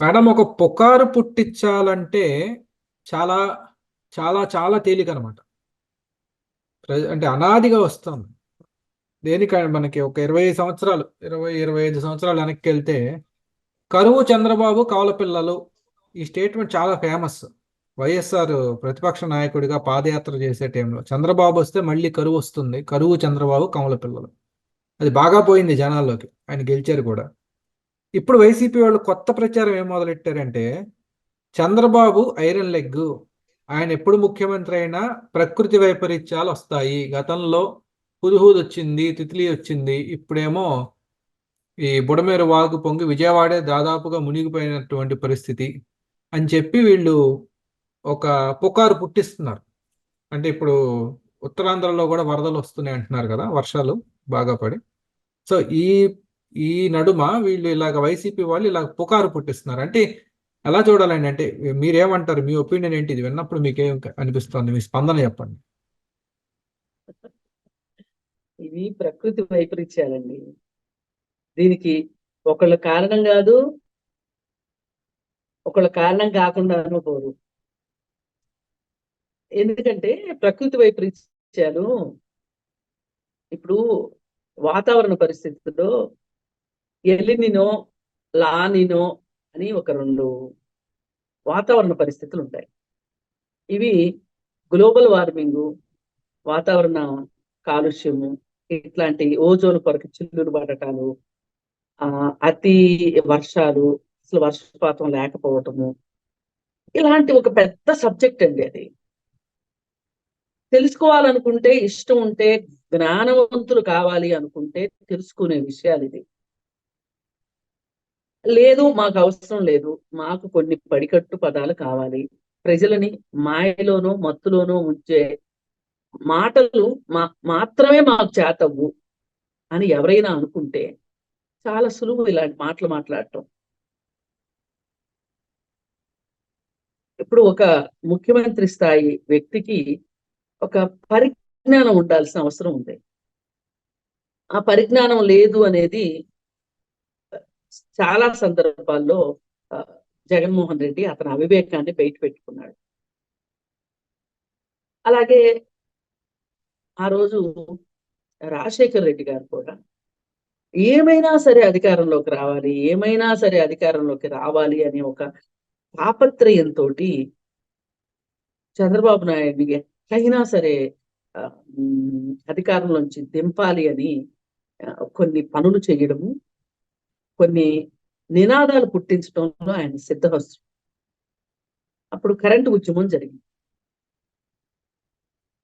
Madam ఒక పుకారు పుట్టించాలంటే చాలా చాలా చాలా తేలిక అనమాట అంటే అనాదిగా వస్తుంది దేనికంటే మనకి ఒక ఇరవై సంవత్సరాలు ఇరవై ఇరవై ఐదు సంవత్సరాలు వెనక్కి వెళ్తే కరువు చంద్రబాబు కవల పిల్లలు ఈ స్టేట్మెంట్ చాలా ఫేమస్. వైఎస్ఆర్ ప్రతిపక్ష నాయకుడిగా పాదయాత్ర చేసే టైంలో చంద్రబాబు వస్తే మళ్ళీ కరువు వస్తుంది. కరువు చంద్రబాబు కమల పిల్లలు. అది బాగా పోయింది జనాల్లోకి. ఆయన గెలిచారు కూడా. ఇప్పుడు వైసీపీ వాళ్ళు కొత్త ప్రచారం ఏం మొదలెట్టారంటే చంద్రబాబు ఐరన్ లెగ్. ఆయన ఎప్పుడు ముఖ్యమంత్రి అయినా ప్రకృతి వైపరీత్యాలు వస్తాయి. గతంలో హుదుహుద్ వచ్చింది తిత్లీ వచ్చింది. ఇప్పుడేమో ఈ బుడమేరు వాగు పొంగి విజయవాడే దాదాపుగా మునిగిపోయినటువంటి పరిస్థితి అని చెప్పి వీళ్ళు ఒక పుకారు పుట్టిస్తున్నారు. అంటే ఇప్పుడు ఉత్తరాంధ్రలో కూడా వరదలు వస్తున్నాయి అంటున్నారు కదా వర్షాలు బాగా పడి. సో ఈ ఈ నడుమ వీళ్ళు ఇలాగ వైసీపీ వాళ్ళు ఇలాగ పుకారు పుట్టిస్తున్నారు. అంటే ఎలా చూడాలండి అంటే మీరేమంటారు? మీ ఒపీనియన్ ఏంటి? ఇది విన్నప్పుడు మీకేం అనిపిస్తుంది? మీ స్పందన చెప్పండి. ఇవి ప్రకృతి వైపరీత్యాలండి. దీనికి ఒకళ్ళ కారణం కాదు ఒకళ్ళ కారణం కాకుండా అనుకోరు. ఎందుకంటే ప్రకృతి వైపరీత్యాలు ఇప్పుడు వాతావరణ పరిస్థితుల్లో ఎల్లినినో లానినో అని ఒక రెండు వాతావరణ పరిస్థితులు ఉంటాయి ఇవి గ్లోబల్ వార్మింగ్ వాతావరణ కాలుష్యము ఇట్లాంటి ఓజోన్ కొరకు చిల్లులు పడటాలు ఆ అతి వర్షాలు అసలు వర్షపాతం లేకపోవటము. ఇలాంటి ఒక పెద్ద సబ్జెక్ట్ అండి అది. తెలుసుకోవాలనుకుంటే ఇష్టం ఉంటే జ్ఞానవంతులు కావాలి అనుకుంటే తెలుసుకునే విషయాలు ఇది. లేదు మాకు అవసరం లేదు. మాకు కొన్ని పడికట్టు పదాలు కావాలి. ప్రజలని మాయలోనో మత్తులోనో ఉంచే మాటలు మా మాత్రమే మాకు చేతవు అని ఎవరైనా అనుకుంటే చాలా సులువు ఇలాంటి మాటలు మాట్లాడటం. ఇప్పుడు ఒక ముఖ్యమంత్రి స్థాయి వ్యక్తికి ఒక పరిజ్ఞానం ఉండాల్సిన అవసరం ఉంది. ఆ పరిజ్ఞానం లేదు అనేది చాలా సందర్భాల్లో జగన్మోహన్ రెడ్డి అతని అవివేకాన్ని బయట పెట్టుకున్నాడు. అలాగే ఆ రోజు రాజశేఖర్ రెడ్డి గారు కూడా ఏమైనా సరే అధికారంలోకి రావాలి ఏమైనా సరే అధికారంలోకి రావాలి అనే ఒక తాపత్రయంతో చంద్రబాబు నాయుడిని ఎట్లయినా సరే అధికారంలోంచి దింపాలి అని కొన్ని పనులు చేయడము కొన్ని నినాదాలు పుట్టించడంలో ఆయన సిద్ధహస్తు అప్పుడు కరెంటు ఉద్యమం జరిగింది.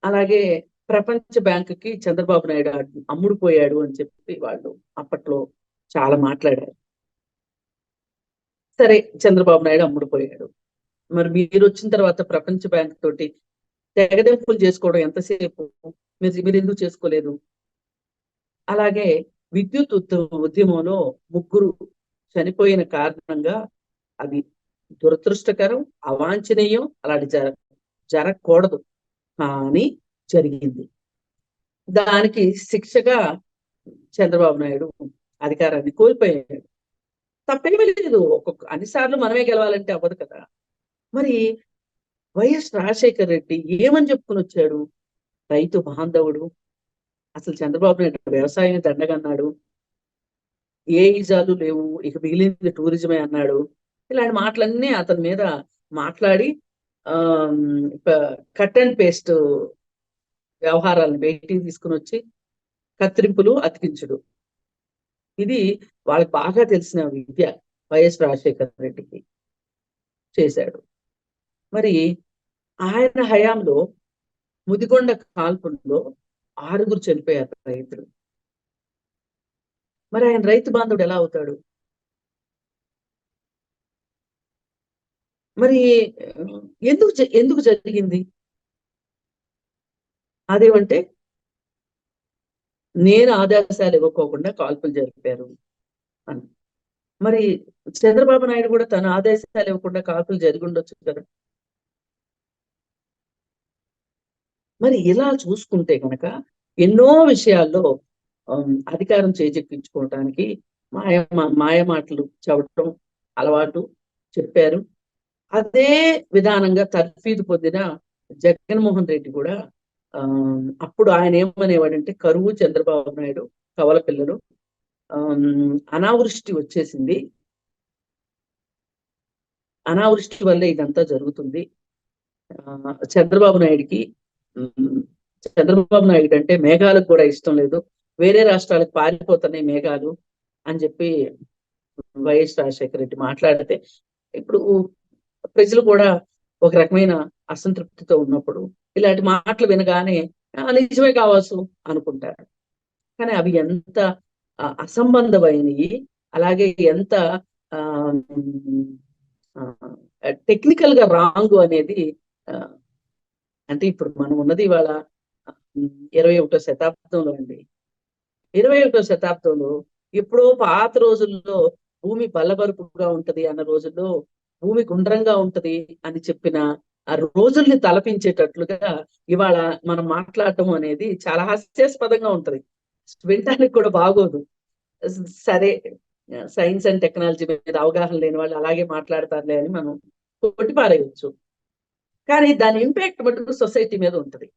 అలాగే ప్రపంచ బ్యాంకుకి చంద్రబాబు నాయుడు అమ్ముడు పోయాడు అని చెప్పి వాళ్ళు అప్పట్లో చాలా మాట్లాడారు. సరే చంద్రబాబు నాయుడు అమ్ముడుపోయాడు. మరి మీరు వచ్చిన తర్వాత ప్రపంచ బ్యాంక్ తోటి తెగదెంపులు చేసుకోవడం ఎంతసేపు? మీరు మీరు ఎందుకు చేసుకోలేదు? అలాగే విద్యుత్ ఉద్యమంలో ముగ్గురు చనిపోయిన కారణంగా అది దురదృష్టకరం అవాంఛనీయం అలాంటి జర జరగకూడదు. కానీ జరిగింది. దానికి శిక్షగా చంద్రబాబు నాయుడు అధికారాన్ని కోల్పోయాడు. తప్పేమీ లేదు. ఒక్కొక్క అన్నిసార్లు మనమే గెలవాలంటే అవ్వదు కదా. మరి వైఎస్ రాజశేఖర్ రెడ్డి ఏమని చెప్పుకుని వచ్చాడు రైతు బాంధవుడు అసలు చంద్రబాబు నాయుడు వ్యవసాయం దండగన్నాడు. ఏ ఈజాలు లేవు ఇక మిగిలింది టూరిజమే అన్నాడు. ఇలాంటి మాటలన్నీ అతని మీద మాట్లాడి ఆ కట్ అండ్ పేస్ట్ వ్యవహారాలను బయటికి తీసుకుని వచ్చి కత్తిరింపులు అతికించుడు. ఇది వాళ్ళకి బాగా తెలిసిన విద్య వైఎస్ రాజశేఖర రెడ్డికి చేశాడు. మరి ఆయన హయాంలో ముదిగొండ కాల్పుల్లో ఆరుగురు చనిపోయారు రైతులు. మరి ఆయన రైతు బాంధవుడు ఎలా అవుతాడు? మరి ఎందుకు ఎందుకు జరిగింది? అదేమంటే నేను ఆదేశాలు ఇవ్వకోకుండా కాల్పులు జరిపారు అని. మరి చంద్రబాబు నాయుడు కూడా తన ఆదేశాలు ఇవ్వకుండా కాల్పులు జరిగి ఉండొచ్చు కదా. మరి ఇలా చూసుకుంటే కనుక ఎన్నో విషయాల్లో అధికారం చేజెక్కించుకోవటానికి మాయ మాయ మాటలు చెప్పడం అలవాటు చెప్పారు. అదే విధానంగా తర్ఫీదు పొందిన జగన్మోహన్ రెడ్డి కూడా ఆ అప్పుడు ఆయన ఏమనేవాడంటే కరువు చంద్రబాబు నాయుడు కవల పిల్లలు. ఆ అనావృష్టి వచ్చేసింది. అనావృష్టి వల్లే ఇదంతా జరుగుతుంది. ఆ, చంద్రబాబు నాయుడికి చంద్రబాబు నాయుడు అంటే మేఘాలకు కూడా ఇష్టం లేదు. వేరే రాష్ట్రాలకు పారిపోతున్నాయి మేఘాలు అని చెప్పి వైఎస్ రాజశేఖర రెడ్డి మాట్లాడితే ఇప్పుడు ప్రజలు కూడా ఒక రకమైన అసంతృప్తితో ఉన్నప్పుడు ఇలాంటి మాటలు వినగానే నిజమే కావచ్చు అనుకుంటారు. కానీ అవి ఎంత అసంబంధమైనవి అలాగే ఎంత టెక్నికల్గా రాంగ్ అనేది అంటే ఇప్పుడు మనం ఉన్నది ఇవాళ ఇరవై ఒకటో శతాబ్దంలో అండి. ఇరవై ఒకటో శతాబ్దంలో ఎప్పుడో పాత రోజుల్లో భూమి బల్లబరుపుగా ఉంటది అన్న రోజుల్లో భూమి గుండ్రంగా ఉంటది అని చెప్పిన ఆ రోజుల్ని తలపించేటట్లుగా ఇవాళ మనం మాట్లాడటం అనేది చాలా హాస్యాస్పదంగా ఉంటది. వినటానికి కూడా బాగోదు. సరే సైన్స్ అండ్ టెక్నాలజీ మీద అవగాహన లేని వాళ్ళు అలాగే మాట్లాడతారులే అని మనం కొట్టిపారేయచ్చు. కానీ దాని ఇంపాక్ట్ మటుకు సొసైటీ మీద ఉంటది.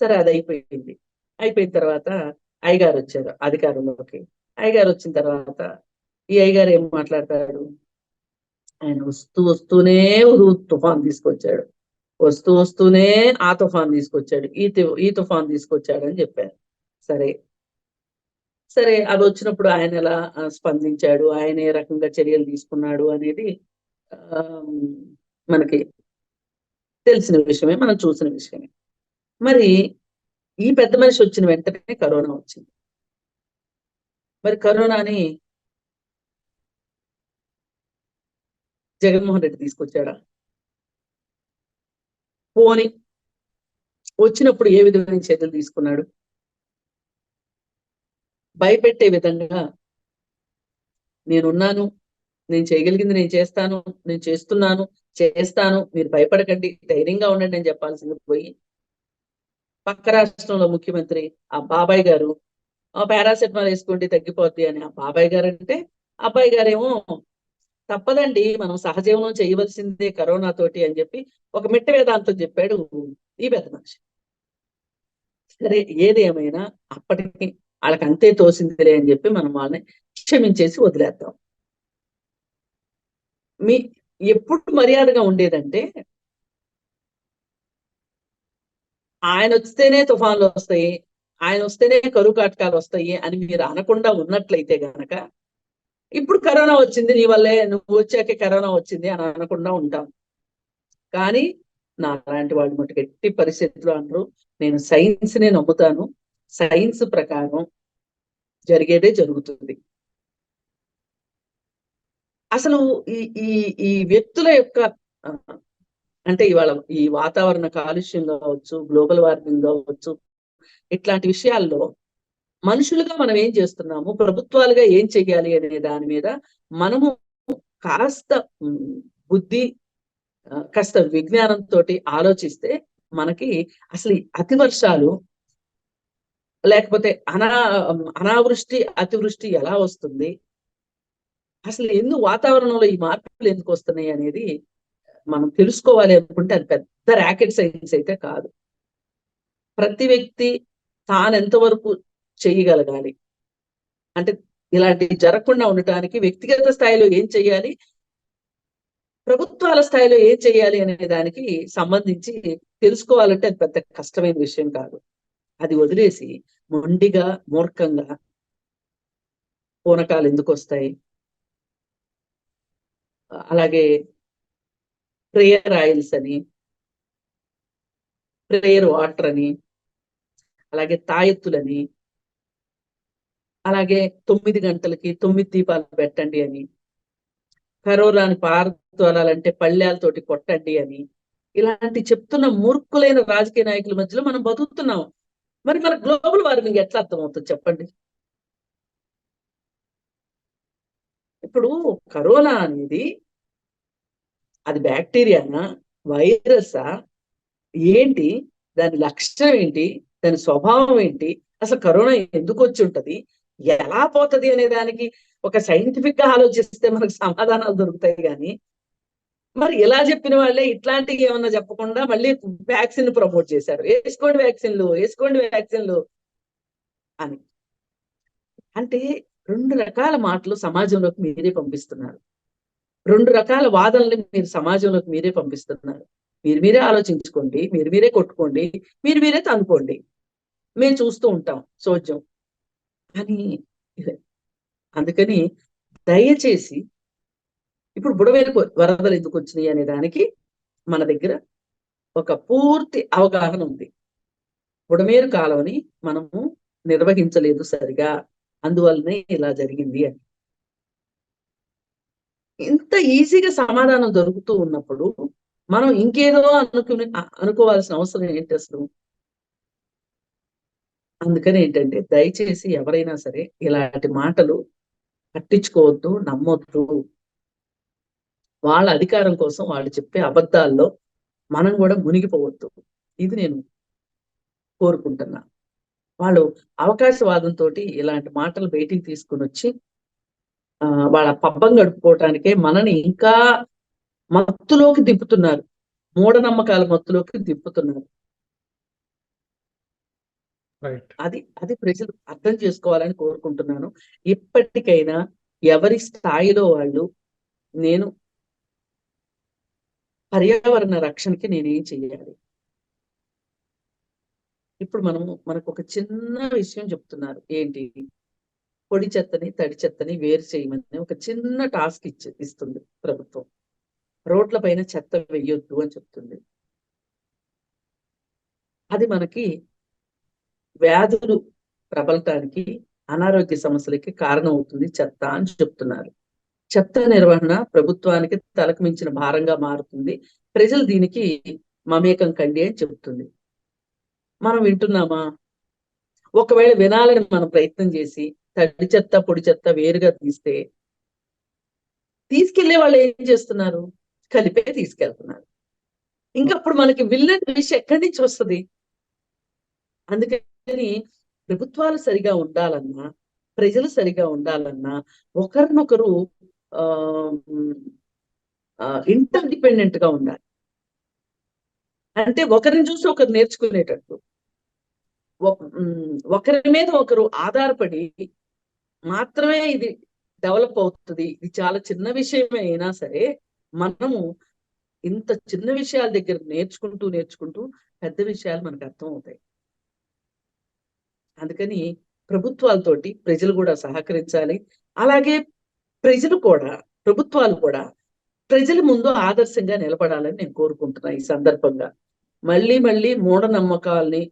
సరే అది అయిపోయింది. అయిపోయిన తర్వాత అయ్యగారు వచ్చారు అధికారంలోకి. అయ్యగారు వచ్చిన తర్వాత ఈ అయ్యగారు ఏం మాట్లాడతాడు ఆయన వస్తూ వస్తూనే తుఫాన్ తీసుకొచ్చాడు. వస్తూ వస్తూనే ఆ తుఫాన్ తీసుకొచ్చాడు. ఈ తు- ఈ తుఫాన్ తీసుకొచ్చాడు అని చెప్పారు. సరే. సరే అది వచ్చినప్పుడు ఆయన ఎలా స్పందించాడు? ఆయన ఏ రకంగా చర్యలు తీసుకున్నాడు అనేది మనకి తెలిసిన విషయమే మనం చూసిన విషయమే. మరి ఈ పెద్ద మనిషి వచ్చిన వెంటనే కరోనా వచ్చింది. మరి కరోనాని జగన్మోహన్ రెడ్డి తీసుకొచ్చాడా? పోని వచ్చినప్పుడు ఏ విధమైన చర్యలు తీసుకున్నాడు? భయపెట్టే విధంగా నేనున్నాను నేను చేయగలిగింది నేను చేస్తాను నేను చేస్తున్నాను చేస్తాను మీరు భయపడకండి ధైర్యంగా ఉండండి అని చెప్పాల్సింది పోయి పక్క రాష్ట్రంలో ముఖ్యమంత్రి ఆ బాబాయ్ గారు ఆ పారాసెటమాల్ వేసుకోండి తగ్గిపోద్ది అని ఆ బాబాయ్ గారు అంటే అబ్బాయి గారేమో తప్పదండి మనం సహజీవనం చేయవలసిందే కరోనా తోటి అని చెప్పి ఒక మిట్ట వేదాంతం చెప్పాడు ఈ పెద్ద మనిషి. సరే ఏది ఏమైనా అప్పటికి వాళ్ళకి అంతే తోసిందిలే అని చెప్పి మనం వాళ్ళని క్షమించేసి వదిలేద్దాం. మీ ఎప్పుడు మర్యాదగా ఉండేదంటే ఆయన వస్తేనే తుఫాన్లు వస్తాయి ఆయన వస్తేనే కరువు కాటకాలు వస్తాయి అని మీరు అనకుండా ఉన్నట్లయితే గనక ఇప్పుడు కరోనా వచ్చింది నీ వల్లే నువ్వు వచ్చాకే కరోనా వచ్చింది అని అనకుండా ఉంటాం. కానీ నా అలాంటి వాళ్ళు మటుకు ఎట్టి పరిస్థితుల్లో అంటారు నేను సైన్స్ నే నమ్ముతాను. సైన్స్ ప్రకారం జరిగేదే జరుగుతుంది. అసలు ఈ ఈ ఈ వ్యక్తుల యొక్క అంటే ఇవాళ ఈ వాతావరణ కాలుష్యం కావచ్చు గ్లోబల్ వార్మింగ్ కావచ్చు ఇట్లాంటి విషయాల్లో మనుషులుగా మనం ఏం చేస్తున్నాము? ప్రభుత్వాలుగా ఏం చేయాలి అనే దాని మీద మనము కాస్త బుద్ధి కాస్త విజ్ఞానంతో ఆలోచిస్తే మనకి అసలు ఈ అతి వర్షాలు లేకపోతే అనా అనావృష్టి అతివృష్టి ఎలా వస్తుంది? అసలు ఎందుకు వాతావరణంలో ఈ మార్పులు ఎందుకు వస్తున్నాయి అనేది మనం తెలుసుకోవాలి అనుకుంటే అది పెద్ద ర్యాకెట్ సైన్స్ అయితే కాదు. ప్రతి వ్యక్తి తాను ఎంతవరకు చేయగలగాలి? అంటే ఇలాంటివి జరగకుండా ఉండటానికి వ్యక్తిగత స్థాయిలో ఏం చేయాలి? ప్రభుత్వాల స్థాయిలో ఏం చేయాలి అనే దానికి సంబంధించి తెలుసుకోవాలంటే అది పెద్ద కష్టమైన విషయం కాదు. అది వదిలేసి మొండిగా మూర్ఖంగా పూనకాలు ఎందుకు వస్తాయి? అలాగే ప్రేయర్ ఆయిల్స్ అని ప్రేయర్ వాటర్ అని అలాగే తాయెత్తులని అలాగే తొమ్మిది గంటలకి తొమ్మిది దీపాలు పెట్టండి అని కరోనాని పారదోలాలంటే పళ్ళేలతోటి కొట్టండి అని ఇలాంటి చెప్తున్న మూర్ఖులైన రాజకీయ నాయకుల మధ్యలో మనం బతుకుతున్నాం. మరి మన గ్లోబల్ వార్మింగ్ ఎట్లా అర్థమవుతుంది చెప్పండి? ఇప్పుడు కరోనా అనేది అది బ్యాక్టీరియానా వైరసా ఏంటి? దాని లక్షణం ఏంటి? దాని స్వభావం ఏంటి? అసలు కరోనా ఎందుకు వచ్చి ఉంటది? ఎలా పోతది అనే దానికి ఒక సైంటిఫిక్గా ఆలోచిస్తే మనకు సమాధానాలు దొరుకుతాయి కానీ మరి ఇలా చెప్పిన వాళ్ళే ఇట్లాంటివి ఏమన్నా చెప్పకుండా మళ్ళీ వ్యాక్సిన్ ప్రమోట్ చేశారు. వేసుకోండి వ్యాక్సిన్లు వేసుకోండి వ్యాక్సిన్లు అని. అంటే రెండు రకాల మాటలు సమాజంలోకి మీరే పంపిస్తున్నారు. రెండు రకాల వాదనలు మీరు సమాజంలోకి మీరే పంపిస్తున్నారు. మీరు మీరే ఆలోచించుకోండి మీరు మీరే కొట్టుకోండి మీరు మీరే తనుకోండి మేము చూస్తూ ఉంటాం సోద్యం అని అందుకని దయచేసి ఇప్పుడు బుడవేలు వరదలు ఎందుకు వచ్చినాయి అనే దానికి మన దగ్గర ఒక పూర్తి అవగాహన ఉంది. బుడమేరు కాలువని మనము నిర్వహించలేదు సరిగా. అందువల్లనే ఇలా జరిగింది అని. ఇంత ఈజీగా సమాధానం దొరుకుతూ ఉన్నప్పుడు మనం ఇంకేదో అనుకుని అనుకోవాల్సిన అవసరం ఏంటి అసలు? అందుకని ఏంటంటే దయచేసి ఎవరైనా సరే ఇలాంటి మాటలు పట్టించుకోవద్దు నమ్మొద్దు. వాళ్ళ అధికారం కోసం వాళ్ళు చెప్పే అబద్ధాల్లో మనం కూడా మునిగిపోవద్దు. ఇది నేను కోరుకుంటున్నా. వాళ్ళు అవకాశవాదంతో ఇలాంటి మాటలు బయటికి తీసుకుని వచ్చి ఆ, వాళ్ళ పబ్బం గడుపుకోవటానికే మనని ఇంకా మత్తులోకి దింపుతున్నారు. మూఢనమ్మకాల మత్తులోకి దింపుతున్నారు. రైట్ అది అది ప్రజలు అర్థం చేసుకోవాలని కోరుకుంటున్నాను. ఇప్పటికైనా ఎవరి స్థాయిలో వాళ్ళు నేను పర్యావరణ రక్షణకి నేనేం చెయ్యాలి? ఇప్పుడు మనము మనకు ఒక చిన్న విషయం చెప్తున్నారు. ఏంటి? పొడి చెత్తని తడి చెత్తని వేరు చేయమని ఒక చిన్న టాస్క్ ఇచ్చి ఇస్తుంది ప్రభుత్వం. రోడ్ల పైన చెత్త వెయ్యొద్దు అని చెప్తుంది. అది మనకి వ్యాధులు ప్రబలటానికి అనారోగ్య సమస్యలకి కారణం అవుతుంది చెత్త అని చెప్తున్నారు. చెత్త నిర్వహణ ప్రభుత్వానికి తలకు మించిన భారంగా మారుతుంది. ప్రజలు దీనికి మమేకం కండి అని చెబుతుంది మనం వింటున్నామా? ఒకవేళ వినాలని మనం ప్రయత్నం చేసి తడి చెత్త పొడి చెత్త వేరుగా తీస్తే తీసుకెళ్ళే వాళ్ళు ఏం చేస్తున్నారు? కలిపే తీసుకెళ్తున్నారు. ఇంకా అప్పుడు మనకి విల్లన్ విషయం ఎక్కడి నుంచి వస్తుంది? అందుకని ప్రభుత్వాలు సరిగా ఉండాలన్నా ప్రజలు సరిగా ఉండాలన్నా ఒకరినొకరు ఇంటర్ డిపెండెంట్గా ఉండాలి. అంటే ఒకరిని చూసి ఒకరు నేర్చుకునేటట్టు. ఒకరి మీద ఒకరు ఆధారపడి మాత్రమే ఇది డెవలప్ అవుతుంది. ఇది చాలా చిన్న విషయమే అయినా సరే మనము ఇంత చిన్న విషయాల దగ్గర నేర్చుకుంటూ నేర్చుకుంటూ పెద్ద విషయాలు మనకు అర్థం అవుతాయి అందుకని ప్రభుత్వాలతోటి ప్రజలు కూడా సహకరించాలి. అలాగే ప్రజలు కూడా ప్రభుత్వాలు కూడా ప్రజల ముందు ఆదర్శంగా నిలబడాలని నేను కోరుకుంటున్నా ఈ సందర్భంగా. మళ్ళీ మళ్ళీ మూఢనమ్మకాల్ని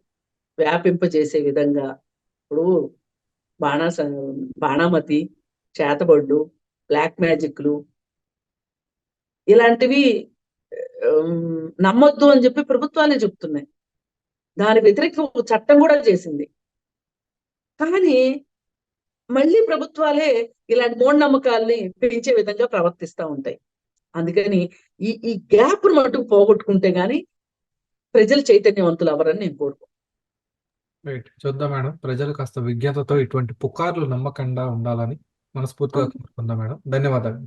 వ్యాపింపజేసే విధంగా ఇప్పుడు బాణాస బాణామతి చేతబడ్డు బ్లాక్ మ్యాజిక్లు ఇలాంటివి నమ్మొద్దు అని చెప్పి ప్రభుత్వాలే చెప్తున్నాయి. దాని వ్యతిరేక ఒక చట్టం కూడా చేసింది. కానీ మళ్ళీ ప్రభుత్వాలే ఇలాంటి మూఢనమ్మకాల్ని పెంచే విధంగా ప్రవర్తిస్తూ ఉంటాయి. అందుకని ఈ ఈ గ్యాప్ మటుకు పోగొట్టుకుంటే గాని ప్రజలు చైతన్యవంతులు అవరని నేను కోరుకో రైట్ చూద్దాం మేడం. ప్రజలు కాస్త విజ్ఞతతో ఇటువంటి పుకార్లు నమ్మకుండా ఉండాలని మనస్ఫూర్తిగా కోరుకుందాం మేడం. ధన్యవాదాలు.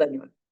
ధన్యవాదాలు.